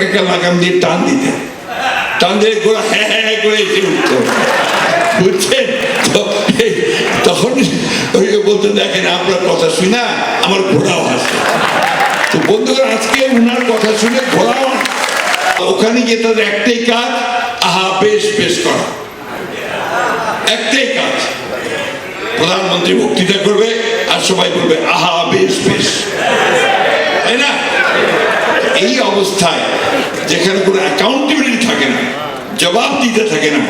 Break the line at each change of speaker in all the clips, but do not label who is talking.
ঘোড়াটাকে লাগাম দিয়ে টান দিতেন টান দিয়ে ঘোড়া হ্যাঁ হ্যাঁ করে এসে উঠতো। বুঝছেন? তখন ওই বলতে দেখেন, আপনার কথা শুনে আমার ঘোড়াও আসে তো বন্ধুরা, আজকে উনার কথা শুনে ঘোড়াও। ওখানে গিয়ে তাদের একটাই কাজ, আহা, বেশ বেশ করা। একটাই কাজ। প্রধানমন্ত্রী বক্তৃতা করবে আর সবাই বলবে, আহা বেশ বেশ তাই না এই অবস্থায় যেখানে কোনো অ্যাকাউন্টেবিলিটি থাকে না, জবাব দিতে থাকে না,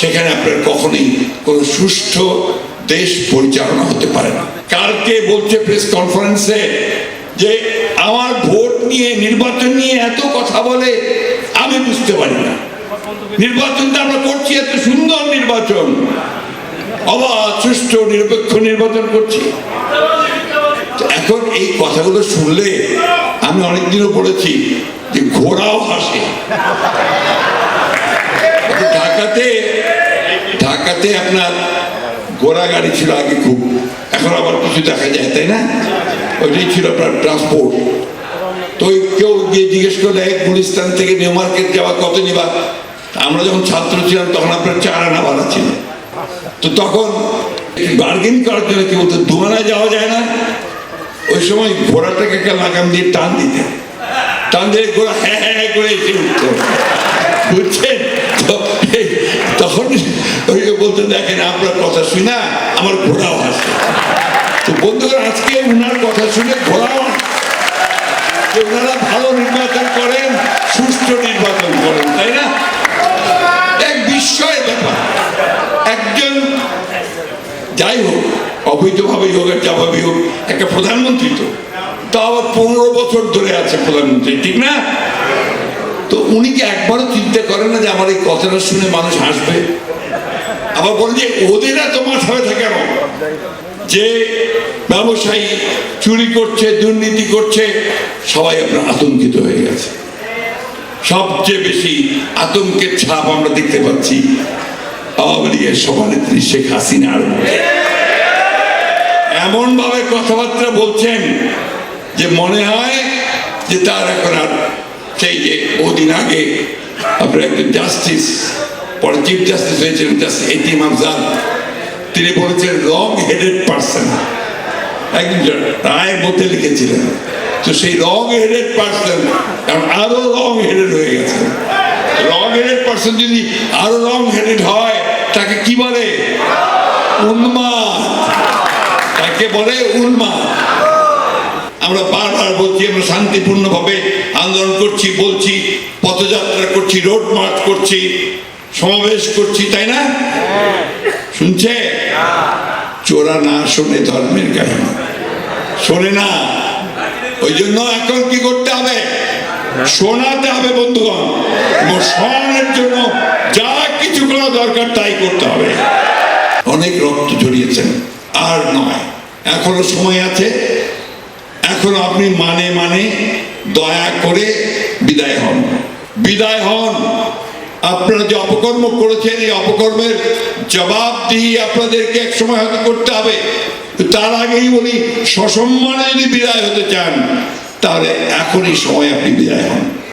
সেখানে আপনার কখনোই কোনো সুষ্ঠু দেশ পরিচালনা হতে পারে না। কালকে বলছে প্রেস কনফারেন্সে যে আমার ভোট নিয়ে, নির্বাচন নিয়ে এত কথা বলে, আমি বুঝতে পারি না। নির্বাচনটা আমরা করছি, এত সুন্দর নির্বাচন। অবাধ, সুষ্ঠু, নিরপেক্ষ নির্বাচন করছি। এখন এই কথাগুলো শুনলে আমি অনেকদিনও বলেছি যে ঘোড়াও হাসে। ঢাকাতে ঢাকাতে আপনার ঘোড়া গাড়ি ছিল আগে খুব। এখন আবার কিছু দেখা যায়, তাই না? ওইটাই ছিল আপনার ট্রান্সপোর্ট তো কেউ গিয়ে জিজ্ঞেস করলে এক গুলিস্তান থেকে নিউ মার্কেট যাওয়া কত নিবা? আমরা যখন ছাত্র ছিলাম, তখন আপনার চার আনা ভাড়া ছিল। তো তখন বার্গেন করার জন্য কি বলতো দুমানায় যাওয়া যায় না। ওই সময় ঘোড়াটাকে একটা লাগাম দিয়ে টান দিতেন। টান দিয়ে ঘোড়া হ্যাঁ হ্যাঁ হ্যাঁ করে এসে উঠতো। বুঝছেন? তখন ওই যে বলতে দেখেন, আপনার কথা শুনে আমার ঘোড়াও আসে তো বন্ধুরা, আজকে উনার কথা শুনে ঘোড়াও আসে। ওনারা ভালো নির্বাচন করেন সুষ্ঠু নির্বাচন করেন, তাই না? এক বিস্ময়ের ব্যাপার। একজন যাই হোক অবৈধভাবেই হোক আর যাভাবেই হোক একটা প্রধানমন্ত্রী তো। তা আবার পনেরো বছর ধরে আছে প্রধানমন্ত্রী, ঠিক না? তো উনি কি একবারও চিন্তা করেন না যে আমার এই কথাটা শুনে মানুষ হাসবে? আবার বলেন যে ওদের এত মাথা ব্যথা কেন? যে ব্যবসায়ী চুরি করছে, দুর্নীতি করছে, সবাই আপনার আতঙ্কিত হয়ে গেছে। সবচেয়ে বেশি আতঙ্কের ছাপ আমরা দেখতে পাচ্ছি আওয়ামী লীগের সভানেত্রী শেখ হাসিনার মধ্যে। এমন ভাবে কথাবার্তা বলছেন যে মনে হয় যে তার এখন আর সেই যে ওদিন আগে আপনার একজন জাস্টিস, পরে চিফ জাস্টিস হয়েছিলেন জাস্টিস এটিএম আফজাল। তিনি বলেছেন রং হেডেড পার্সন একজন রায়ের মধ্যে লিখেছিলেন। তো সেই রং হেডেড পার্সন এখন আরও রং হেডেড হয়ে গেছে। রং হেডেড পার্সন যদি আরও রং হেডেড হয়, তাকে কি বলে? উন্মাদ তাকে বলে উন্মাদ আমরা বারবার বলছি, আমরা শান্তিপূর্ণভাবে আন্দোলন করছি, বলছি, পথযাত্রা করছি, রোড মার্চ করছি, সমাবেশ করছি, তাই না? শুনছে? চোরা না শোনে ধর্মের কাহিনী। শোনে না। ওই জন্য এখন কি করতে হবে? শোনাতে হবে বন্ধুগণ। শোনানোর জন্য যা কিছু করা দরকার তাই করতে হবে। অনেক রক্ত ঝরিয়েছেন। আর নয়। এখনও সময় আছে। এখনও আপনি মানে মানে দয়া করে বিদায় হন। বিদায় হন। আপনারা যে অপকর্ম করেছেন, এই অপকর্মের জবাব দিয়ে আপনাদেরকে এক সময় হয়তো করতে হবে। তার আগেই বলি সসম্মানে যদি বিদায় হতে চান, তাহলে এখনই সময় আপনি বিদায় হন।